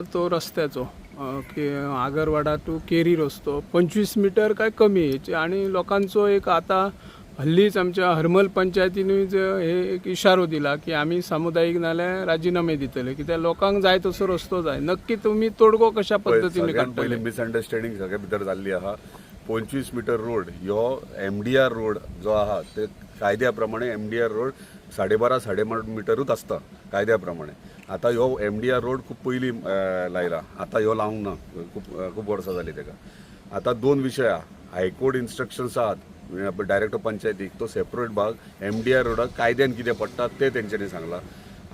तो रस्त्याचो. की Agarwada to carry रस्तो. पंचवीस मिटर काय कमी याचे आणि लोकांचो एक आता हल्लीच आमच्या हरमल पंचायतीनूय ज- हे एक इशारो दिला की आम्ही सामुदायिक नाल्यार राजीनामे दितले. कित्याक लोकांक जाय तसो रस्तो जाय. नक्की तुम्ही तोडगो कशा पयली काडटले मिसअंडरस्टँडिंग सगळ्या भितर जाल्ली आहा. पंचवीस मिटर रोड हो एम डी आर रोड जो आहा ते कायद्या प्रमाणे एम डी आर रोड साडेबारा साडे मिटरूच आसता कायद्या प्रमाणे आतां ह्यो एम डी आर रोड खूब पयलीं लायला आतां ह्यो लावंक ना खूब खूब वर्सां जालीं तेका आतां दोन विशय आहा हायकोर्ट इन्स्ट्रक्शन्स आहात डायरेक्टर पंचायतीक तो सेपरेट भाग एम डी आर रोडाक कायद्यान कितें पडटा तें तेंच्यांनी सांगलां.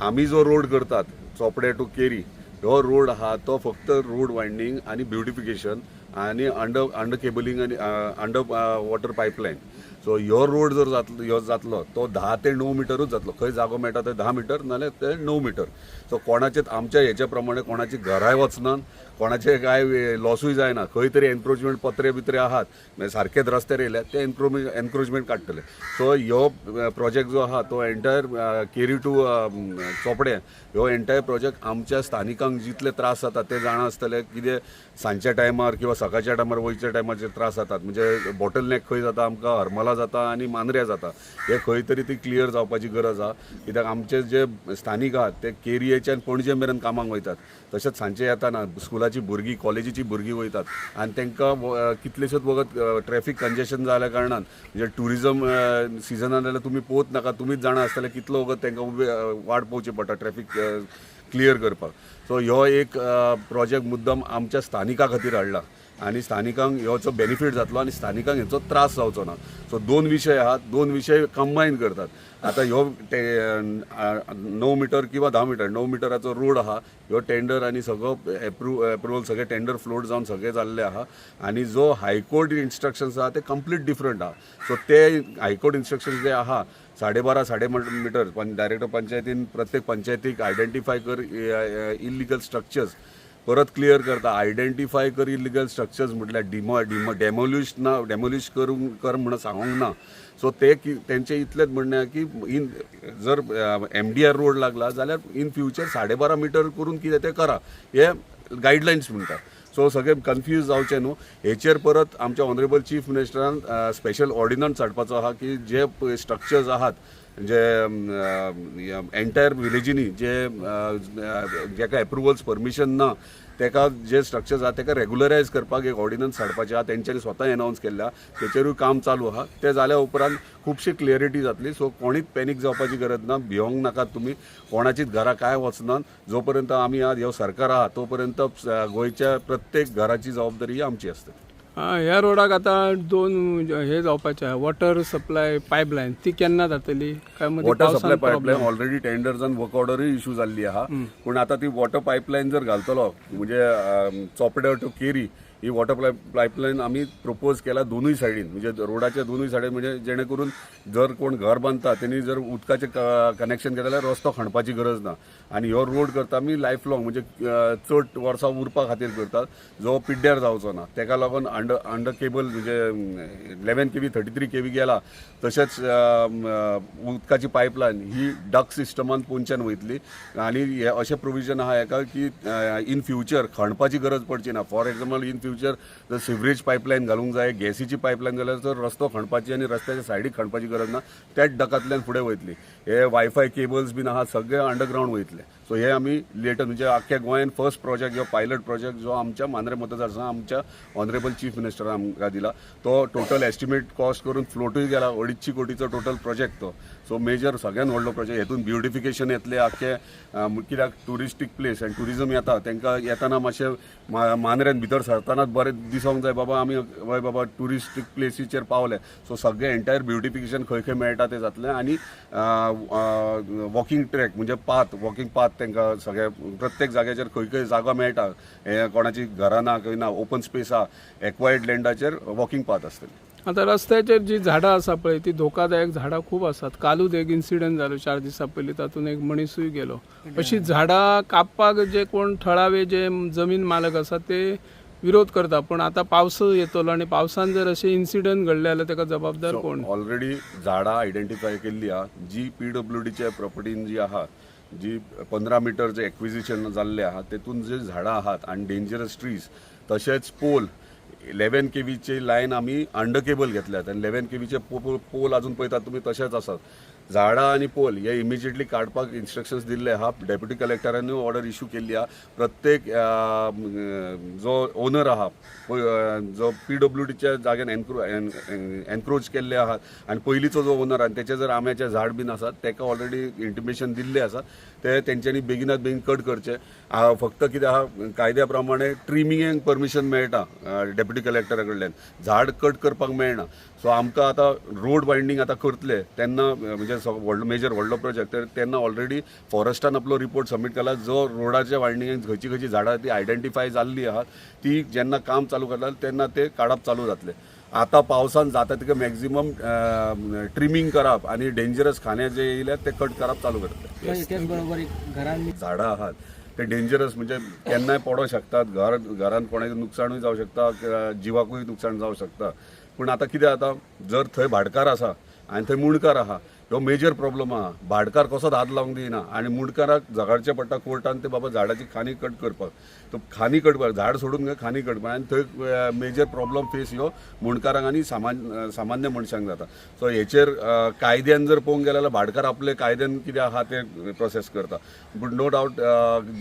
आमी जो रोड करतात चोपडे टू केरी हो रोड आहा तो फक्त रोड वायंडींग आनी ब्युटिफिकेशन आणि अंडर अंडर केबलिंग आणि अंडर वॉटर पाईपलाईन सो ह्यो रोड जर जातलो ह्यो जातलो तो धा ते णव मिटरूच जातलो. खंय जागो मेळटा थंय धा मिटर नाल्यार ते णव मिटर. सो कोणाचे आमच्या हेचे प्रमाणे कोणाची घराय वचनात कोणाचे काय लॉसूय जायना. खंय तरी एनक्रोचमेंट पत्रे बित्रे आहात. म्हणजे सारकेच रस्त्यार येयल्यात ते एनक्रोमेंट एनक्रोचमेंट काडटले. सो ह्यो प्रोजेक्ट जो आहा तो एन्टायर केरी टू चोपडे ह्यो एन्टायर प्रोजेक्ट आमच्या स्थानिकांक जितले त्रास जाता ते जाणा आसतले कितें सांजच्या टायमार किंवा सकाळच्या टायमार वयच्या टायमार त्रास जातात. म्हणजे बॉटल नॅक खंय जाता आमकां हरमला जाता आनी मांद्र्या जाता. हे खंय तरी ती क्लियर जावपाची गरज आहा कित्याक आमचे जे स्थानिक आहात ते केरयेच्यान पणजे मेरेन कामाक वयतात. तशेंच सांजचे येताना स्कुलाची भुरगीं कॉलेजीची भुरगीं वयतात. आनी तांकां कितलेशेच वगत ट्रॅफीक कंजेशन जाल्या कारणान म्हणजे टुरिजम सिजनान जाल्यार तुमी पोवत नाका तुमीच जाणा आसतले कितलो वगत तांकां उबे वाट पळोवची पडटा ट्रॅफीक क्लियर करपाक. सो ह्यो एक प्रोजेक्ट मुद्दम आमच्या स्थानिका खातीर हाडला. आनी स्थानिकांक ह्योचो बेनिफीट जातलो आनी स्थानिकांक हेचो त्रास जावचो ना. सो दोन विशय आहात दोन विशय कंबायन करतात. आतां ह्यो णव मिटर किंवा धा मिटर णव मिटराचो रोड आहा ह्यो टेंडर आनी सगळो एप्रू एप्रुवल सगळे टेंडर फ्लोट जावन सगळे जाल्लें आहा. आनी जो हायकोर्ट इन्स्ट्रक्शन्स आहा ते कंप्लीट डिफरंट आहा. सो ते हायकोर्ट इन्स्ट्रक्शन्स जे आहा साडेबारा साडे मिटर पण डायरेक्टर पंचायतीन प्रत्येक पंचायतीक आयडेंटिफाय कर इलिगल स्ट्रक्चर्स परत क्लियर करता. आयडेंटिफाय कर इलिगल स्ट्रक्चर्स म्हटल्यार डिमो डिमो डेमोलिश ना डेमोलिश करूंक कर म्हणून सांगूंक ना. सो ते की तेंचे इतलेंच म्हणणें की इन जर एम डी आर रोड लागला जाल्यार इन फ्युचर साडेबारा मिटर करून कितें तें करा. हे गायडलायन्स म्हणटा सो सगळे कन्फ्यूज जावचे न्हू हेचेर परत आमच्या ऑनरेबल चीफ मिनिस्टरान स्पेशल ऑर्डिनन्स हाडपाचो आहा की जे स्ट्रक्चर्स आहात जे एंटायर विलेजीनी जे जेका एप्रुवल्स परमिशन ना तेका जे स्ट्रक्चर्स आहा तेका रेगुलरायज करपाक एक ऑर्डिनन्स हाडपाचे आहा तेंच्यांनी स्वता एनावन्स केल्ल्या तेचेरूय काम चालू आहा ते जाल्या उपरांत खुबशी क्लियरिटी जातली. सो कोणीच पॅनीक जावपाची गरज ना. भिवंक नाकात तुमी कोणाचीच घरा काय वचनात जो पर्यंत आमी आज ह्यो सरकार आहा तो पर्यंत गोंयच्या प्रत्येक घराची जबाबदारी ही आमची असते. ह्या रोडाक आता दोन हे जावपाचे वॉटर सप्लाय पायपलायन ती केन्ना जातली? काय water supply? Pipeline already tenders आनी वर्क ऑर्डरूय इश्यू जाल्ली आहा पूण आतां ती वॉटर पायपलायन जर घालतलो म्हणजे अम, चोपडे टू केरी ही वॉटर पायपलायन आमी प्रपोज केला दोनूय सायडीन म्हणजे रोडाच्या दोनूय सायडीन म्हणजे जेणे करून जर कोण घर बांधता तेणी जर उदकाचें कनेक्शन घेतलें जाल्यार रस्तो खणपाची गरज ना. आनी हो रोड करता आमी लायफ लाँग म्हणजे चड वर्सां उरपा खातीर करतात. जो पिड्ड्यार जावचो ना तेका लागून अंडर अंडर केबल म्हणजे eleven K V thirty three K V गेला तशेंच उदकाची पायपलायन ही डक सिस्टमान पोंच्यान वयतली. आनी हे अशें प्रोविजन आहा हेका की इन फ्युचर खणपाची गरज पडची ना. फॉर एग्जाम्पल इन फ्युचर जर सिवरेज पायपलायन घालूंक जाय गॅसीची पायपलायन जाल्यार तर रस्तो खणपाची आनी रस्त्याच्या सायडीक खणपाची गरज ना. त्याच डकांतल्यान फुडें वयतली. हे वायफाय केबल्स बीन आहा सगळे अंडरग्रावंड वयतले. सो हे आमी लेटर म्हणजे आख्ख्या गोंयान फर्स्ट प्रोजेक्ट जो पायलट प्रोजेक्ट जो आमच्या मांद्रे मतदारसंघात आमच्या ऑनरेबल चीफ मिनिस्टरान आमकां दिला तो टोटल एस्टिमेट कॉस्ट करून फ्लोटूय गेला अडीचशी कोटीचो टोटल प्रोजेक्ट तो. सो मेजर सगळ्यान व्हडलो प्रोजेक्ट हेतून ब्युटिफिकेशन येतले आख्खें कित्याक टुरिस्टीक प्लेस आनी टुरिजम येता तांकां येताना मातशें मांद्र्यान भितर सरतानाच बरें दिसोंक जाय बाबा आमी हय बाबा ट्युरिस्ट प्लेसीचेर पावले सो सगळें एन्टायर ब्युटिफिकेशन खंय खंय मेळटा तें जातलें. आनी वॉकिंग ट्रॅक म्हणजे पात वॉकिंग पात तांकां सगळे प्रत्येक जाग्याचेर खंय खंय जागो मेळटा. हे कोणाची घरां ना खंय ना ओपन स्पेस आहा एक्वायर्ड लँडाचेर वॉकिंग पात आसतली आता रस्त्याचेर जी झाडां आसा पळय ती धोकादायक झाडां खूब आसात कालूच एक इन्सिडंट जालो चार दिसां पयलीं तातूंत एक मनीसूय गेलो. अशी झाडां कापपाक जे कोण थळावे जे जमीन मालक आसात ते विरोध करता पण आता पावस येतलो आणि पावसान जर असे इन्सिडंट घडले जाल्यार ताका जबाबदार कोण? ऑलरेडी झाडां आयडेंटिफाय केल्ली आहा जी पी डब्ल्यू डीच्या प्रॉपर्टीन जी आहा जी पंदरा मिटर जे एक्विजिशन जाल्ले आहा तेतून जे झाडां आहात आनी डेंजरस ट्रीज तशेंच पोल इलेवन के वीची लायन आमी अंडर केबल घेतल्यात आनी इलेवन के वीचे पोल अजून पळयतात तुमी तशेंच आसात झाडां आनी पोल हे इमिजिएटली काडपाक इन्स्ट्रक्शन्स दिल्ले आहा डेप्युटी कलेक्टरांनी ऑर्डर इश्यू केल्ली आहा प्रत्येक जो ओनर आहा जो पी डब्ल्यू डीच्या जाग्यान एनक्रो एनक्रोच केल्ले आहात आनी पयलींचो जो ओनर आहा तेचे जर आंब्याचे झाड बीन आसात तेका ऑलरेडी इंटिमेशन दिल्ले आसा ते तेंच्यांनी बेगिनात बेगीन कट करचे. फक्त कितें आहा कायद्या प्रमाणे ट्रिमिंगेक परमिशन मेळटा डेप्युटी कलेक्टरा कडल्यान. झाड कट करपाक मेळना. सो आमकां आतां रोड बायंडींग आतां करतले. तेन्ना म्हणजे स- व्हडलो मेजर व्हडलो प्रोजेक्ट तर तेन्ना ऑलरेडी फॉरेस्टान आपलो रिपोर्ट सबमीट केला. जो रोडाच्या वायंडींगेक खंयची खंयची झाडां ती आयडेंटिफाय जाल्ली आहात. ती जेन्ना काम चालू करता तेन्ना ते काडप चालू जातले आतां पावसान जाता तिका मॅक्झिमम ट्रिमींग करप आनी डेंजरस खाणे जे येयले ते कट करप चालू एक घरान झाडां आहात. ते डेंजरस म्हणजे केन्नाय पडों शकतात घर घरान कोणाक नुकसाणूय जावं शकता जिवाकूय नुकसाण जावं शकता. पूण आतां कितें जाता जर थंय भाटकार आसा आनी थंय मुणकार आहा ह्यो मेजर प्रॉब्लम आहा भाटकार कसोच हात लावंक दिना आनी मुणकाराक झगडचें पडटा कोर्टान ते बाबा झाडाची खानी कट करपाक. तो खानी कटपाक झाड सोडून घे खानी कटपाक. आनी थंय मेजर प्रॉब्लम फेस ह्यो मुणकारांक आनी सामान्य सामान्य मनशांक जाता. सो हेचेर कायद्यान जर पळोवंक गेले जाल्यार भाटकार आपले कायद्यान कितें आहा ते प्रोसेस करता. बट नो डावट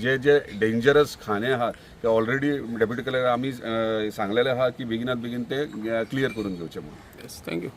जे जे डेंजरस खाणे आहात ते ऑलरेडी डेप्युटी कलेक्टर आमी सांगलेले आहा की बेगिनात बेगीन ते क्लियर करून घेवचे म्हणून. Yes thank you